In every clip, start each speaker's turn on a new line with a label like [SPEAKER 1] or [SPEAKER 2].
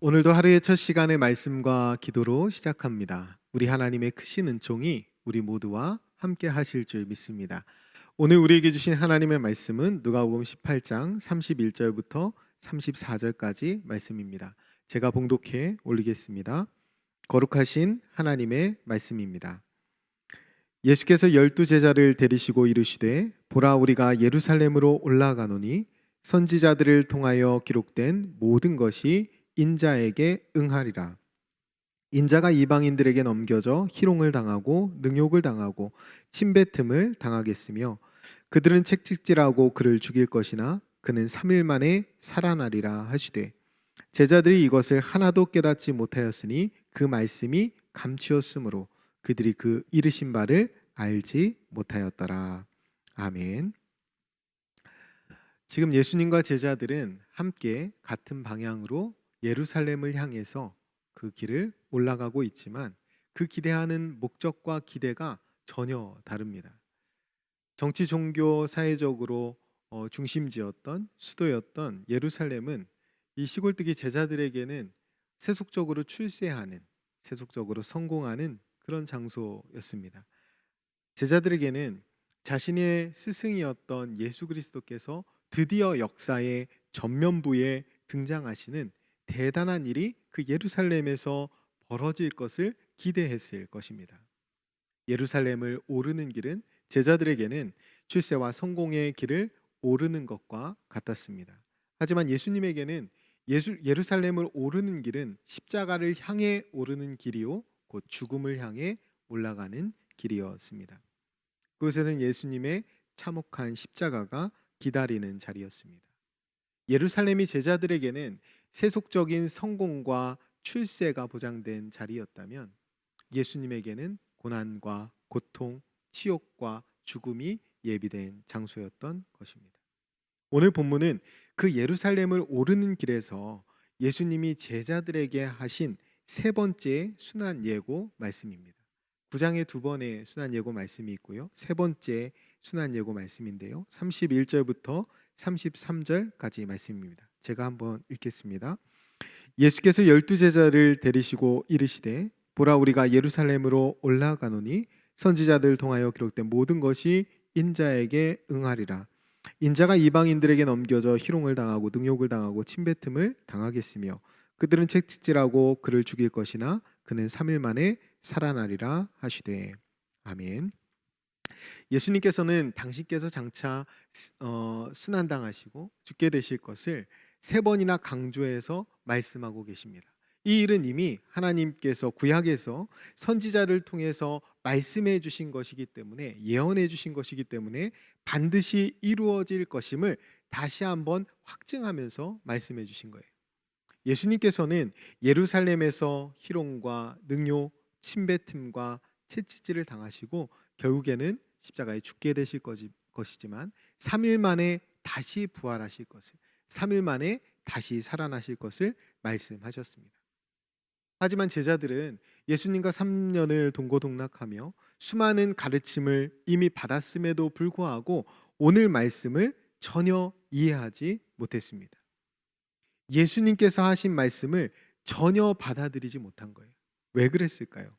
[SPEAKER 1] 오늘도 하루의 첫 시간의 말씀과 기도로 시작합니다. 우리 하나님의 크신 은총이 우리 모두와 함께 하실 줄 믿습니다. 오늘 우리에게 주신 하나님의 말씀은 누가복음 18장 31절부터 34절까지 말씀입니다. 제가 봉독해 올리겠습니다. 거룩하신 하나님의 말씀입니다. 예수께서 열두 제자를 데리시고 이르시되 보라 우리가 예루살렘으로 올라가노니 선지자들을 통하여 기록된 모든 것이 인자에게 응하리라. 인자가 이방인들에게 넘겨져 희롱을 당하고 능욕을 당하고 침뱉음을 당하겠으며 그들은 책찍질하고 그를 죽일 것이나 그는 3일 만에 살아나리라 하시되 제자들이 이것을 하나도 깨닫지 못하였으니 그 말씀이 감추었으므로 그들이 그 이르신 바를 알지 못하였더라. 아멘. 지금 예수님과 제자들은 함께 같은 방향으로 예루살렘을 향해서 그 길을 올라가고 있지만 그 기대하는 목적과 기대가 전혀 다릅니다. 정치, 종교, 사회적으로 어, 중심지였던 수도였던 예루살렘은 이 시골뜨기 제자들에게는 세속적으로 출세하는, 세속적으로 성공하는 그런 장소였습니다. 제자들에게는 자신의 스승이었던 예수 그리스도께서 드디어 역사의 전면부에 등장하시는 대단한 일이 그 예루살렘에서 벌어질 것을 기대했을 것입니다. 예루살렘을 오르는 길은 제자들에게는 출세와 성공의 길을 오르는 것과 같았습니다. 하지만 예수님에게는 예수, 예루살렘을 오르는 길은 십자가를 향해 오르는 길이요 곧 죽음을 향해 올라가는 길이었습니다. 그곳에는 예수님의 참혹한 십자가가 기다리는 자리였습니다. 예루살렘이 제자들에게는 세속적인 성공과 출세가 보장된 자리였다면 예수님에게는 고난과 고통, 치욕과 죽음이 예비된 장소였던 것입니다. 오늘 본문은 그 예루살렘을 오르는 길에서 예수님이 제자들에게 하신 세 번째 순환 예고 말씀입니다. 9장에 두 번의 순환 예고 말씀이 있고요. 세 번째 순환 예고 말씀인데요. 31절부터 33절까지 말씀입니다. 제가 한번 읽겠습니다. 예수께서 열두 제자를 데리시고 이르시되 보라 우리가 예루살렘으로 올라가노니 선지자들 통하여 기록된 모든 것이 인자에게 응하리라. 인자가 이방인들에게 넘겨져 희롱을 당하고 능욕을 당하고 침뱉음을 당하겠으며 그들은 책찍질하고 그를 죽일 것이나 그는 3일 만에 살아나리라 하시되 아멘. 예수님께서는 당신께서 장차 어, 순환당하시고 죽게 되실 것을 세 번이나 강조해서 말씀하고 계십니다. 이 일은 이미 하나님께서 구약에서 선지자를 통해서 말씀해 주신 것이기 때문에 예언해 주신 것이기 때문에 반드시 이루어질 것임을 다시 한번 확증하면서 말씀해 주신 거예요. 예수님께서는 예루살렘에서 희롱과 능욕, 침뱉음과 채찍질을 당하시고 결국에는 십자가에 죽게 되실 것이지만 3일 만에 다시 부활하실 것을 3일 만에 다시 살아나실 것을 말씀하셨습니다. 하지만 제자들은 예수님과 3년을 동고동락하며 수많은 가르침을 이미 받았음에도 불구하고 오늘 말씀을 전혀 이해하지 못했습니다. 예수님께서 하신 말씀을 전혀 받아들이지 못한 거예요. 왜 그랬을까요?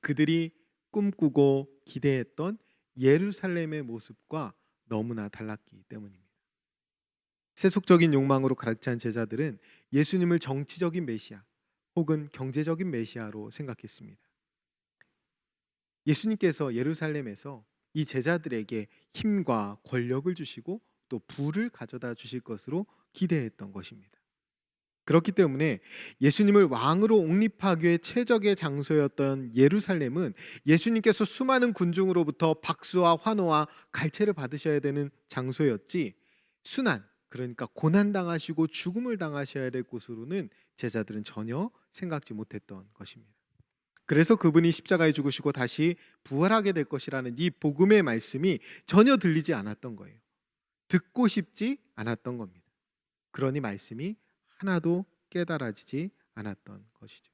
[SPEAKER 1] 그들이 꿈꾸고 기대했던 예루살렘의 모습과 너무나 달랐기 때문입니다. 세속적인 욕망으로 가득 찬 제자들은 예수님을 정치적인 메시아 혹은 경제적인 메시아로 생각했습니다. 예수님께서 예루살렘에서 이 제자들에게 힘과 권력을 주시고 또 부를 가져다 주실 것으로 기대했던 것입니다. 그렇기 때문에 예수님을 왕으로 옹립하기 에 최적의 장소였던 예루살렘은 예수님께서 수많은 군중으로부터 박수와 환호와 갈채를 받으셔야 되는 장소였지 순환 그러니까 고난 당하시고 죽음을 당하셔야 될 곳으로는 제자들은 전혀 생각지 못했던 것입니다. 그래서 그분이 십자가에 죽으시고 다시 부활하게 될 것이라는 이 복음의 말씀이 전혀 들리지 않았던 거예요. 듣고 싶지 않았던 겁니다. 그러니 말씀이 하나도 깨달아지지 않았던 것이죠.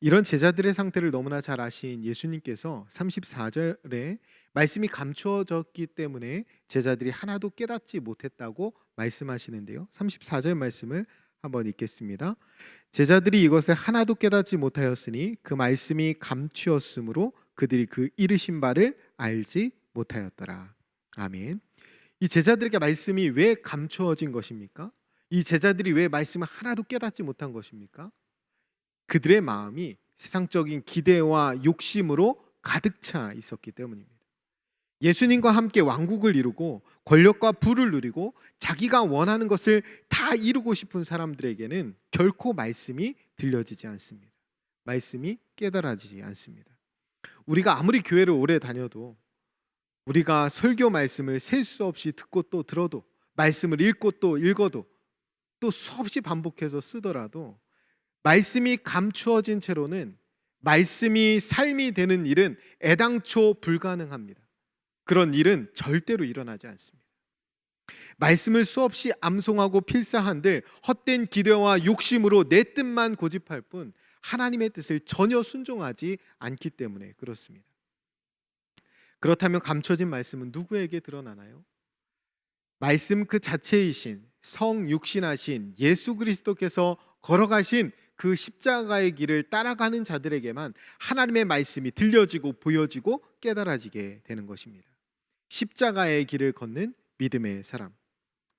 [SPEAKER 1] 이런 제자들의 상태를 너무나 잘 아신 예수님께서 34절에 말씀이 감추어졌기 때문에 제자들이 하나도 깨닫지 못했다고 말씀하시는데요. 34절 말씀을 한번 읽겠습니다. 제자들이 이것을 하나도 깨닫지 못하였으니 그 말씀이 감추었으므로 그들이 그 이르신 바를 알지 못하였더라. 아멘. 이 제자들에게 말씀이 왜 감추어진 것입니까? 이 제자들이 왜 말씀을 하나도 깨닫지 못한 것입니까? 그들의 마음이 세상적인 기대와 욕심으로 가득 차 있었기 때문입니다. 예수님과 함께 왕국을 이루고 권력과 부를 누리고 자기가 원하는 것을 다 이루고 싶은 사람들에게는 결코 말씀이 들려지지 않습니다. 말씀이 깨달아지지 않습니다. 우리가 아무리 교회를 오래 다녀도 우리가 설교 말씀을 셀 수 없이 듣고 또 들어도 말씀을 읽고 또 읽어도 또 수없이 반복해서 쓰더라도 말씀이 감추어진 채로는 말씀이 삶이 되는 일은 애당초 불가능합니다. 그런 일은 절대로 일어나지 않습니다. 말씀을 수없이 암송하고 필사한들 헛된 기대와 욕심으로 내 뜻만 고집할 뿐 하나님의 뜻을 전혀 순종하지 않기 때문에 그렇습니다. 그렇다면 감춰진 말씀은 누구에게 드러나나요? 말씀 그 자체이신 성육신하신 예수 그리스도께서 걸어가신 그 십자가의 길을 따라가는 자들에게만 하나님의 말씀이 들려지고 보여지고 깨달아지게 되는 것입니다. 십자가의 길을 걷는 믿음의 사람.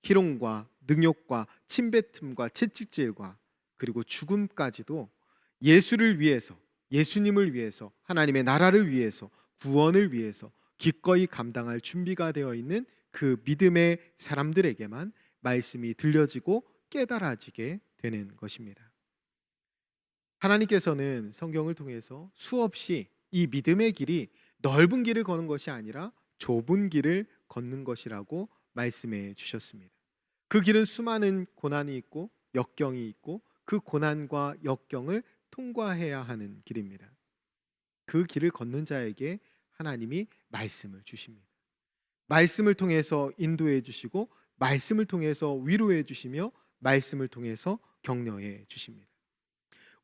[SPEAKER 1] 희롱과 능욕과 침뱉음과 채찍질과 그리고 죽음까지도 예수를 위해서 예수님을 위해서 하나님의 나라를 위해서 구원을 위해서 기꺼이 감당할 준비가 되어 있는 그 믿음의 사람들에게만 말씀이 들려지고 깨달아지게 되는 것입니다. 하나님께서는 성경을 통해서 수없이 이 믿음의 길이 넓은 길을 거는 것이 아니라 좁은 길을 걷는 것이라고 말씀해 주셨습니다. 그 길은 수많은 고난이 있고 역경이 있고 그 고난과 역경을 통과해야 하는 길입니다. 그 길을 걷는 자에게 하나님이 말씀을 주십니다. 말씀을 통해서 인도해 주시고 말씀을 통해서 위로해 주시며 말씀을 통해서 격려해 주십니다.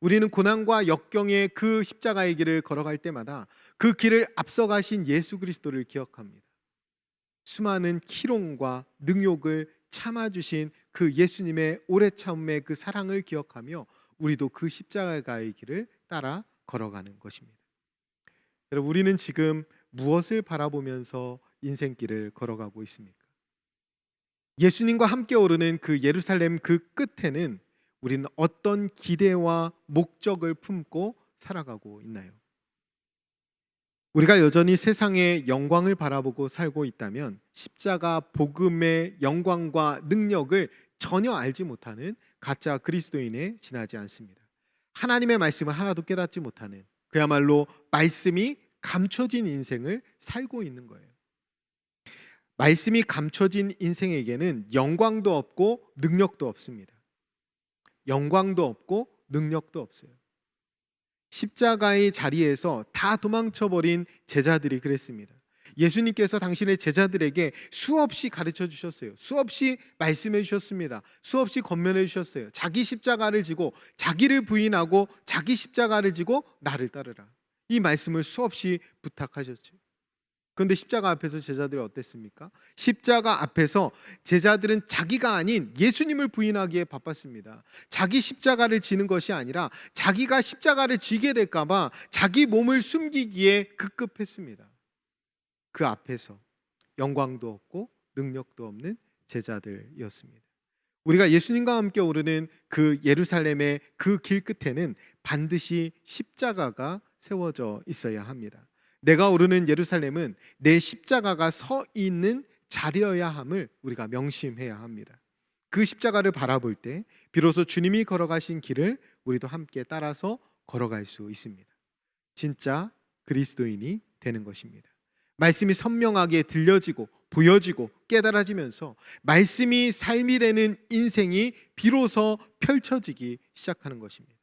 [SPEAKER 1] 우리는 고난과 역경의 그 십자가의 길을 걸어갈 때마다 그 길을 앞서가신 예수 그리스도를 기억합니다. 수많은 키롱과 능욕을 참아주신 그 예수님의 오래 참음의 그 사랑을 기억하며 우리도 그 십자가의 길을 따라 걸어가는 것입니다. 여러분 우리는 지금 무엇을 바라보면서 인생길을 걸어가고 있습니까? 예수님과 함께 오르는 그 예루살렘 그 끝에는 우리는 어떤 기대와 목적을 품고 살아가고 있나요? 우리가 여전히 세상의 영광을 바라보고 살고 있다면 십자가 복음의 영광과 능력을 전혀 알지 못하는 가짜 그리스도인에 지나지 않습니다. 하나님의 말씀을 하나도 깨닫지 못하는 그야말로 말씀이 감춰진 인생을 살고 있는 거예요. 말씀이 감춰진 인생에게는 영광도 없고 능력도 없습니다. 영광도 없고 능력도 없어요. 십자가의 자리에서 다 도망쳐버린 제자들이 그랬습니다. 예수님께서 당신의 제자들에게 수없이 가르쳐 주셨어요. 수없이 말씀해 주셨습니다. 수없이 건면해 주셨어요. 자기 십자가를 지고 자기를 부인하고 자기 십자가를 지고 나를 따르라. 이 말씀을 수없이 부탁하셨죠. 그런데 십자가 앞에서 제자들이 어땠습니까? 십자가 앞에서 제자들은 자기가 아닌 예수님을 부인하기에 바빴습니다. 자기 십자가를 지는 것이 아니라 자기가 십자가를 지게 될까봐 자기 몸을 숨기기에 급급했습니다. 그 앞에서 영광도 없고 능력도 없는 제자들이었습니다. 우리가 예수님과 함께 오르는 그 예루살렘의 그 길 끝에는 반드시 십자가가 세워져 있어야 합니다. 내가 오르는 예루살렘은 내 십자가가 서 있는 자리여야 함을 우리가 명심해야 합니다. 그 십자가를 바라볼 때 비로소 주님이 걸어가신 길을 우리도 함께 따라서 걸어갈 수 있습니다. 진짜 그리스도인이 되는 것입니다. 말씀이 선명하게 들려지고 보여지고 깨달아지면서 말씀이 삶이 되는 인생이 비로소 펼쳐지기 시작하는 것입니다.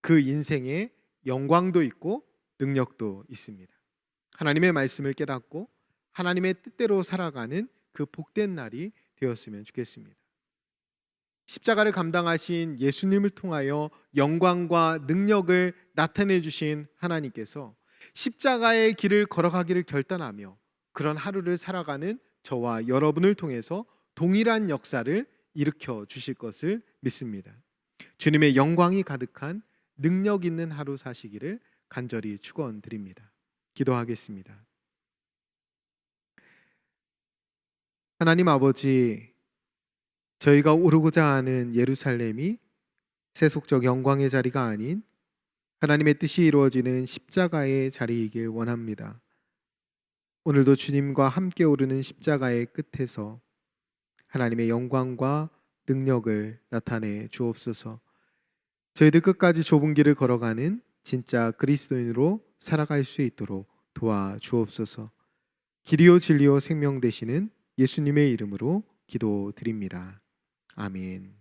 [SPEAKER 1] 그 인생에 영광도 있고 능력도 있습니다. 하나님의 말씀을 깨닫고 하나님의 뜻대로 살아가는 그 복된 날이 되었으면 좋겠습니다. 십자가를 감당하신 예수님을 통하여 영광과 능력을 나타내 주신 하나님께서 십자가의 길을 걸어가기를 결단하며 그런 하루를 살아가는 저와 여러분을 통해서 동일한 역사를 일으켜 주실 것을 믿습니다. 주님의 영광이 가득한 능력 있는 하루 사시기를 간절히 축원드립니다. 기도하겠습니다. 하나님 아버지, 저희가 오르고자 하는 예루살렘이 세속적 영광의 자리가 아닌 하나님의 뜻이 이루어지는 십자가의 자리이길 원합니다. 오늘도 주님과 함께 오르는 십자가의 끝에서 하나님의 영광과 능력을 나타내 주옵소서. 저희들 끝까지 좁은 길을 걸어가는 진짜 그리스도인으로 살아갈 수 있도록 도와 주옵소서. 길이요 진리요 생명 되시는 예수님의 이름으로 기도드립니다. 아멘.